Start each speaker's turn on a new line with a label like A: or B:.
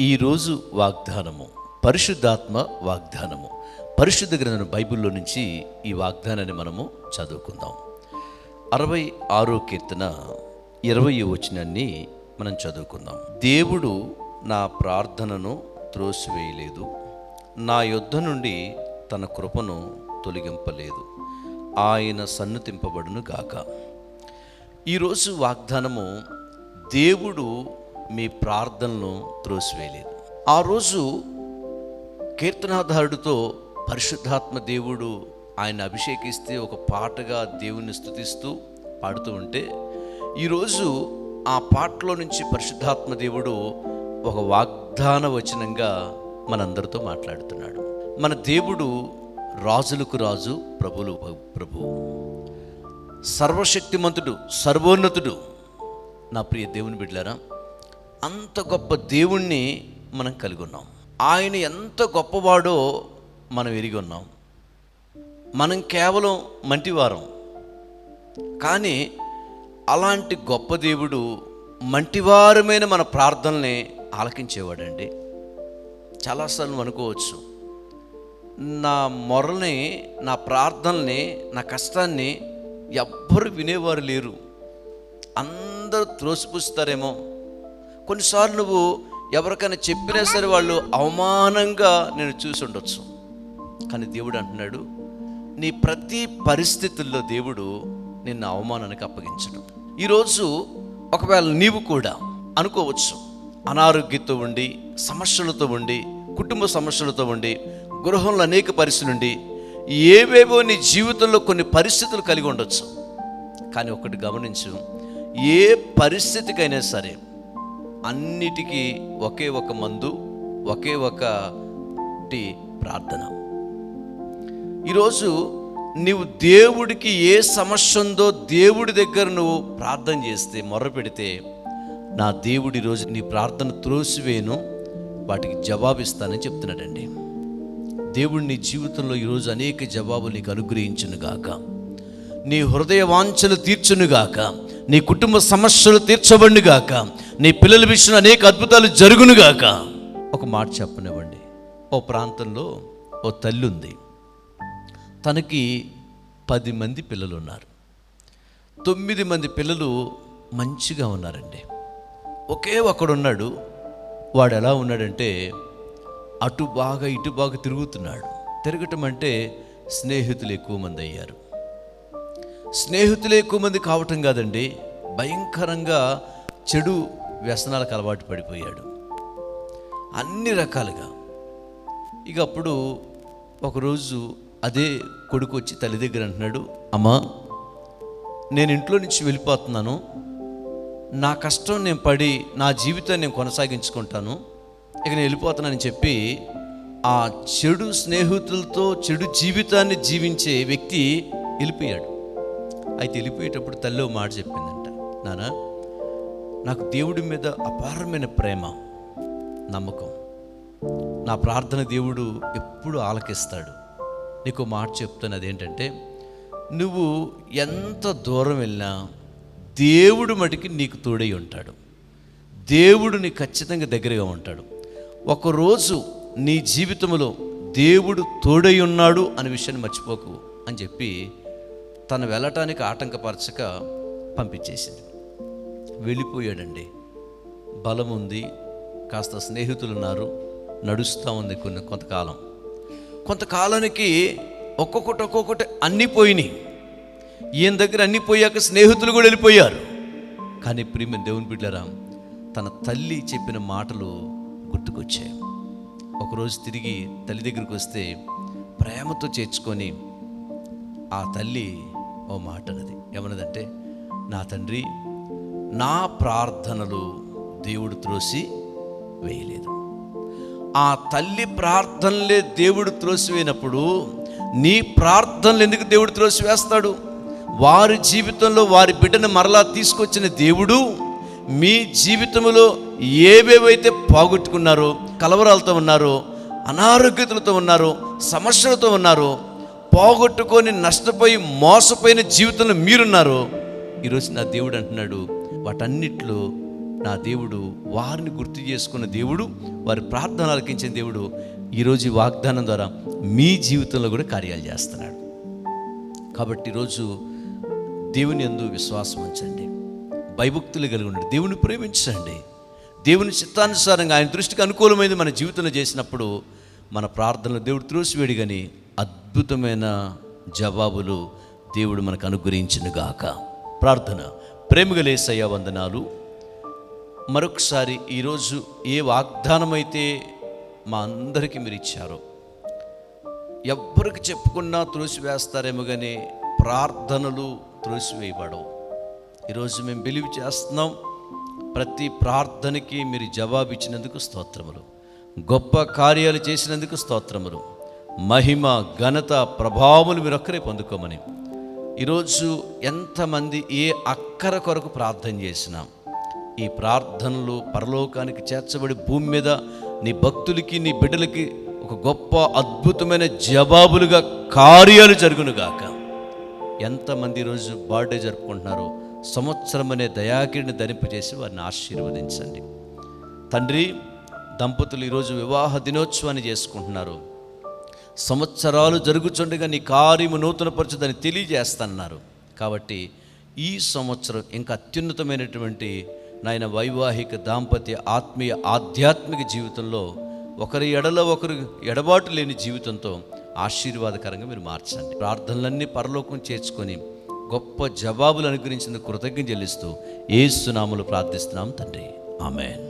A: ఈరోజు వాగ్దానము పరిశుద్ధాత్మ వాగ్దానము. పరిశుద్ధ గ్రంథం బైబిల్లో నుంచి ఈ వాగ్దానాన్ని మనము చదువుకుందాం. అరవై ఆరో కీర్తన ఇరవై వచనాన్ని మనం చదువుకుందాం. దేవుడు నా ప్రార్థనను త్రోసివేయలేదు. నా యుద్ధ నుండి తన కృపను తొలగింపలేదు. ఆయన సన్నుతింపబడును గాక ఈరోజు వాగ్దానము దేవుడు మీ ప్రార్థనను త్రోసివేయలేదు. ఆ రోజు కీర్తనాధారుడితో పరిశుద్ధాత్మ దేవుడు ఆయన అభిషేకిస్తే ఒక పాటగా దేవుని స్థుతిస్తూ పాడుతూ ఉంటే ఈరోజు ఆ పాటలో నుంచి పరిశుద్ధాత్మ దేవుడు ఒక వాగ్దాన వచనంగా మనందరితో మాట్లాడుతున్నాడు. మన దేవుడు రాజులకు రాజు ప్రభులు ప్రభు సర్వశక్తిమంతుడు సర్వోన్నతుడు. నా ప్రియ దేవుని బిడ్డారా అంత గొప్ప దేవుణ్ణి మనం కలిగి ఉన్నాం. ఆయన ఎంత గొప్పవాడో మనం ఎరిగి ఉన్నాం. మనం కేవలం మంటివారం. కానీ అలాంటి గొప్ప దేవుడు మంటివారమైన మన ప్రార్థనల్ని ఆలకించేవాడండి. చాలాసార్లు అనుకోవచ్చు. నా మొరల్ని నా ప్రార్థనల్ని నా కష్టాన్ని ఎవ్వరు వినేవారు లేరు. అందరూ త్రోసిపుస్తారేమో. కొన్నిసార్లు నువ్వు ఎవరికైనా చెప్పినా సరే వాళ్ళు అవమానంగా నేను చూసి ఉండొచ్చు. కానీ దేవుడు అంటున్నాడు నీ ప్రతి పరిస్థితుల్లో దేవుడు నిన్ను అవమానానికి అప్పగించడం. ఈరోజు ఒకవేళ నీవు కూడా అనుకోవచ్చు అనారోగ్యంతో ఉండి సమస్యలతో ఉండి కుటుంబ సమస్యలతో ఉండి గృహంలో అనేక పరిస్థితులు ఉండి ఏవేవో నీ జీవితంలో కొన్ని పరిస్థితులు కలిగి ఉండొచ్చు. కానీ ఒకటి గమనించు ఏ పరిస్థితికైనా సరే అన్నిటికీ ఒకే ఒక మందు ఒకే ఒకటి ప్రార్థన. ఈరోజు నీవు దేవుడికి ఏ సమస్య ఉందో దేవుడి దగ్గర నువ్వు ప్రార్థన చేస్తే మొరపెడితే నా దేవుడి రోజు నీ ప్రార్థన త్రోసివేను వాటికి జవాబిస్తానని చెప్తున్నాడండి. దేవుడు నీ జీవితంలో ఈరోజు అనేక జవాబులు నీకు అనుగ్రహించునుగాక నీ హృదయ వాంఛలు తీర్చునుగాక నీ కుటుంబ సమస్యలు తీర్చబడునుగాక నీ పిల్లల విషయంలో అనేక అద్భుతాలు జరుగునుగాక ఒక మాట చెప్పనివ్వండి. ఓ ప్రాంతంలో ఓ తల్లి ఉంది. తనకి పది మంది పిల్లలు ఉన్నారు తొమ్మిది మంది పిల్లలు మంచిగా ఉన్నారండి. ఒకే ఒకడున్నాడు. వాడు ఎలా ఉన్నాడంటే అటు బాగా ఇటు బాగా తిరుగుతున్నాడు. తిరగటం అంటే స్నేహితులు ఎక్కువ మంది అయ్యారు. స్నేహితులు ఎక్కువ మంది కావటం కాదండి భయంకరంగా చెడు వ్యసనాలకు అలవాటు పడిపోయాడు. అన్ని రకాలుగా. ఇక అప్పుడు ఒకరోజు అదే కొడుకు వచ్చి తల్లి దగ్గర అంటున్నాడు అమ్మా నేను ఇంట్లో నుంచి వెళ్ళిపోతున్నాను. నా కష్టం నేను పడి నా జీవితాన్ని నేను కొనసాగించుకుంటాను. ఇక నేను వెళ్ళిపోతున్నానని చెప్పి ఆ చెడు స్నేహితులతో చెడు జీవితాన్ని జీవించే వ్యక్తి వెళ్ళిపోయాడు. అయితే వెళ్ళిపోయేటప్పుడు తల్లి మాట చెప్పిందంట నానా నాకు దేవుడి మీద అపారమైన ప్రేమ నమ్మకం. నా ప్రార్థన దేవుడు ఎప్పుడు ఆలకిస్తాడు. నీకు మాట చెప్తాను అదేంటంటే నువ్వు ఎంత దూరం వెళ్ళినా దేవుడు మటుకి నీకు తోడై ఉంటాడు. దేవుడు నీ ఖచ్చితంగా దగ్గరగా ఉంటాడు. ఒకరోజు నీ జీవితంలో దేవుడు తోడై ఉన్నాడు అనే విషయాన్ని మర్చిపోకు అని చెప్పి తను వెళ్ళటానికి ఆటంకపరచక పంపించేసింది. వెళ్ళిపోయాడండి. బలం ఉంది కాస్త స్నేహితులు ఉన్నారు నడుస్తూ ఉంది కొన్ని కొంతకాలం. కొంతకాలానికి ఒక్కొక్కటి ఒక్కొక్కటి అన్నీ పోయినాయి. ఈయన దగ్గర అన్నీ పోయాక స్నేహితులు కూడా వెళ్ళిపోయారు. కానీ ప్రేమ దేవుని బిడ్డరా తన తల్లి చెప్పిన మాటలు గుర్తుకొచ్చాయి. ఒకరోజు తిరిగి తల్లి దగ్గరికి వస్తే ప్రేమతో చేర్చుకొని ఆ తల్లి ఓ మాట అన్నది. ఏమన్నదంటే నా తండ్రి నా ప్రార్థనలు దేవుడు త్రోసి వేయలేదు. ఆ తల్లి ప్రార్థనలే దేవుడు త్రోసివేయనప్పుడు నీ ప్రార్థనలు ఎందుకు దేవుడు త్రోసివేస్తాడు వారి జీవితంలో వారి బిడ్డను మరలా తీసుకొచ్చిన దేవుడు మీ జీవితంలో ఏవేవైతే పోగొట్టుకున్నారో కలవరాలతో ఉన్నారో అనారోగ్యతలతో ఉన్నారో సమస్యలతో ఉన్నారో పోగొట్టుకొని నష్టపోయి మోసపోయిన జీవితంలో మీరున్నారు ఈరోజు నా దేవుడు అంటున్నాడు వాటన్నిట్లో నా దేవుడు వారిని గుర్తు చేసుకున్న దేవుడు వారి ప్రార్థన అలకించిన దేవుడు ఈరోజు వాగ్దానం ద్వారా మీ జీవితంలో కూడా కార్యాలు చేస్తున్నాడు. కాబట్టి ఈరోజు దేవుని ఎందు విశ్వాసం ఉంచండి. భయభక్తులు కలిగి ఉండండి. దేవుని ప్రేమించండి. దేవుని చిత్తానుసారంగా ఆయన దృష్టికి అనుకూలమైనది మన జీవితంలో చేసినప్పుడు మన ప్రార్థనలు దేవుడు త్రోసివేడి కానీ అద్భుతమైన జవాబులు దేవుడు మనకు అనుగ్రహించినగాక ప్రార్థన. ప్రేమగలేసయ్య వందనాలు. మరొకసారి ఈరోజు ఏ వాగ్దానమైతే మా అందరికీ మీరు ఇచ్చారో ఎవ్వరికి చెప్పుకున్నా త్రోసివేస్తారేమో కానీ ప్రార్థనలు త్రోసివేయబడవు. ఈరోజు మేము బిలీవ్ చేస్తున్నాం ప్రతి ప్రార్థనకి మీరు జవాబు ఇచ్చినందుకు స్తోత్రములు. గొప్ప కార్యాలు చేసినందుకు స్తోత్రములు. మహిమ ఘనత ప్రభావములు మీరు ఒక్కరే పొందుకోమని ఈరోజు ఎంతమంది ఏ అక్కర కొరకు ప్రార్థన చేసినాం ఈ ప్రార్థనలు పరలోకానికి చేర్చబడి భూమి మీద నీ భక్తులకి నీ బిడ్డలకి ఒక గొప్ప అద్భుతమైన జవాబులుగా కార్యాలు జరుగునుగాక. ఎంతమంది ఈరోజు బర్త్డే జరుపుకుంటున్నారో సంవత్సరం అనే దయాకిడిని ధరింపజేసి వారిని ఆశీర్వదించండి. తండ్రి దంపతులు ఈరోజు వివాహ దినోత్సవాన్ని చేసుకుంటున్నారు. సంవత్సరాలు జరుగుచుండగా నీ కార్యము నూతనపరచుదని తెలియజేస్తన్నారు. కాబట్టి ఈ సంవత్సరం ఇంకా అత్యున్నతమైనటువంటి నాయన వైవాహిక దాంపత్య ఆత్మీయ ఆధ్యాత్మిక జీవితంలో ఒకరి ఎడల ఒకరు ఎడబాటు లేని జీవితంతో ఆశీర్వాదకరంగా మీరు మార్చండి. ప్రార్థనలన్నీ పరలోకం చేర్చుకొని గొప్ప జవాబులు అనుగ్రహించిన కృతజ్ఞ చెల్లిస్తూ ఏసునాములు ప్రార్థిస్తున్నాం తండ్రి. ఆమెన్.